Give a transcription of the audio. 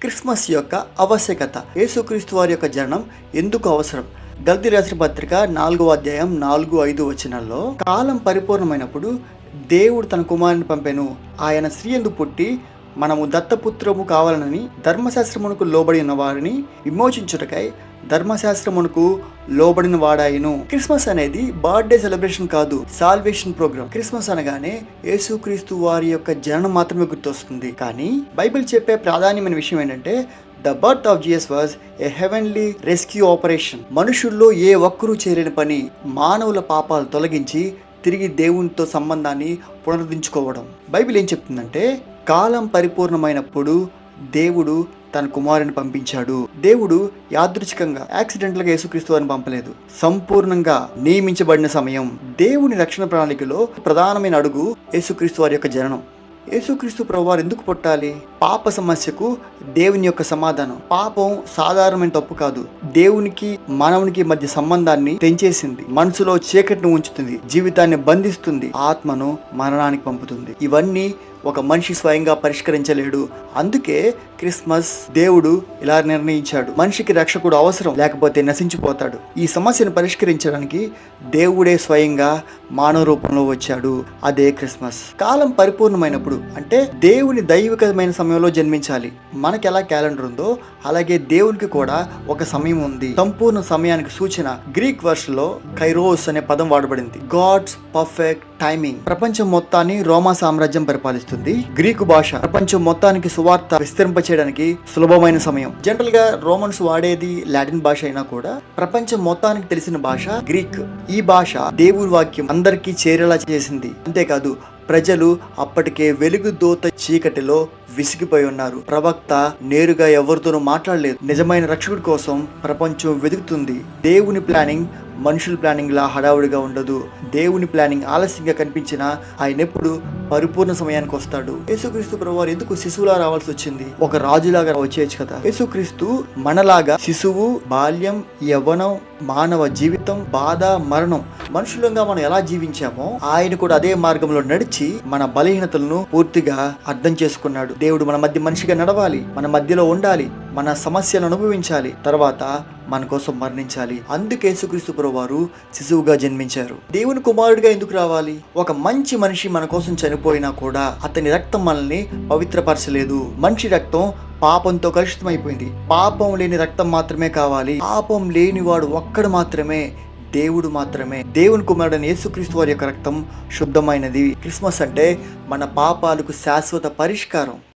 Christmas యొక్క ఆవశ్యకత. యేసుక్రీస్తు వారి యొక్క జననం ఎందుకు అవసరం? గల్తీ రాసిన పత్రిక నాలుగో అధ్యాయం నాలుగు ఐదు వచనాల్లో కాలం పరిపూర్ణమైనప్పుడు దేవుడు తన కుమారుని పంపెను. ఆయన స్త్రీ ఎందు పుట్టి మనము దత్తపుత్రము కావాలనని ధర్మశాస్త్రమునకు లోబడి ఉన్న వారిని విమోచించుటకై ధర్మశాస్త్రమునకు లోబడిన వాడాయను. క్రిస్మస్ అనేది బర్త్డే సెలబ్రేషన్ కాదు సాల్వేషన్ ప్రోగ్రామ్ క్రిస్మస్ అనగానే యేసుక్రీస్తు వారి యొక్క జననం మాత్రమే గుర్తొస్తుంది. కానీ బైబిల్ చెప్పే ప్రాధాన్యమైన విషయం ఏంటంటే the birth of Jesus was a heavenly rescue operation. మనుషుల్లో ఏ ఒక్కరూ చేరిన పని మానవుల పాపాలు తొలగించి తిరిగి దేవునితో సంబంధాన్ని పునరుద్ధరించుకోవడం. బైబిల్ ఏం చెప్తుందంటే కాలం పరిపూర్ణమైనప్పుడు దేవుడు తన కుమారుని పంపించాడు. దేవుడు యాదృచ్ఛికంగా యాక్సిడెంట్లుగా యేసుక్రీస్తు అని పంపలేదు. సంపూర్ణంగా నియమించబడిన సమయం దేవుని రక్షణ ప్రణాళికలో ప్రధానమైన అడుగు యేసుక్రీస్తు వారి యొక్క జననం. యేసుక్రీస్తు ప్రభువారు ఎందుకు పుట్టాలి? పాప సమస్యకు దేవుని యొక్క సమాధానం. పాపం సాధారణమైన తప్పు కాదు. దేవునికి మానవునికి మధ్య సంబంధాన్ని తెంచేసింది. మనసులో చీకటిని ఉంచుతుంది. జీవితాన్ని బంధిస్తుంది. ఆత్మను మరణానికి పంపుతుంది. ఇవన్నీ ఒక మనిషి స్వయంగా పరిష్కరించలేడు. అందుకే క్రిస్మస్ దేవుడు ఇలా నిర్ణయించాడు. మనిషికి రక్షకుడు అవసరం లేకపోతే నశించిపోతాడు. ఈ సమస్యను పరిష్కరించడానికి దేవుడే స్వయంగా మానవ రూపంలో వచ్చాడు. అదే క్రిస్మస్. కాలం పరిపూర్ణమైనప్పుడు అంటే దేవుని దైవికమైన సమయంలో జన్మించాలి. మనకి ఎలా క్యాలెండర్ ఉందో అలాగే దేవునికి కూడా ఒక సమయం ఉంది. సంపూర్ణ సమయానికి సూచన గ్రీక్ వర్షలో కైరోస్ అనే పదం వాడబడింది. గాడ్స్ పర్ఫెక్ట్ టైమింగ్ ప్రపంచం మొత్తాన్ని రోమా సామ్రాజ్యం పరిపాలిస్తుంది. గ్రీకు భాష ప్రపంచం మొత్తానికి సువార్త విస్తరింప చేయడానికి సులభమైన సమయం. జనరల్గా రోమన్స్ వాడేది లాటిన్ భాష అయినా కూడా ప్రపంచం మొత్తానికి తెలిసిన భాష గ్రీక్. ఈ భాష దేవుడి వాక్యం అందరికీ చేరేలా చేసింది. అంతేకాదు ప్రజలు అప్పటికే వెలుగు దోత చీకటిలో విసిగిపోయి ఉన్నారు. ప్రవక్త నేరుగా ఎవరితోనూ మాట్లాడలేదు. నిజమైన రక్షకుడి కోసం ప్రపంచం వెతుకుతుంది. దేవుని ప్లానింగ్ మనుషుల ప్లానింగ్ లా హడావుడిగా ఉండదు. దేవుని ప్లానింగ్ ఆలస్యంగా కనిపించినా ఆయన ఎప్పుడు పరిపూర్ణ సమయానికి వస్తాడు. యేసుక్రీస్తు ప్రభువారు ఎందుకు శిశువులా రావాల్సి వచ్చింది? ఒక రాజులాగా వచ్చేయచ్చు కదా? యేసుక్రీస్తు మనలాగా శిశువు బాల్యం యవ్వనం మానవ జీవితం బాధ మరణం మనుషులంగా మనం ఎలా జీవించామో ఆయన కూడా అదే మార్గంలో నడిచి మన బలహీనతలను పూర్తిగా అర్థం చేసుకున్నాడు. దేవుడు మన మధ్య మనిషిగా నడవాలి మన మధ్యలో ఉండాలి మన సమస్యలను అనుభవించాలి తర్వాత మన కోసం మరణించాలి. అందుకే యేసుక్రీస్తు వారు శిశువుగా జన్మించారు. దేవుని కుమారుడిగా ఎందుకు రావాలి? ఒక మంచి మనిషి మన కోసం చనిపోయినా కూడా అతని రక్తం మనల్ని పవిత్రపరచలేదు. మనిషి రక్తం పాపంతో కలుషితమైపోయింది. పాపం లేని రక్తం మాత్రమే కావాలి. పాపం లేనివాడు ఒక్కడు మాత్రమే దేవుడు మాత్రమే. దేవుని కుమారుడైన యేసుక్రీస్తు వారి యొక్క రక్తం శుద్ధమైనది. క్రిస్మస్ అంటే మన పాపాలకు శాశ్వత పరిష్కారం.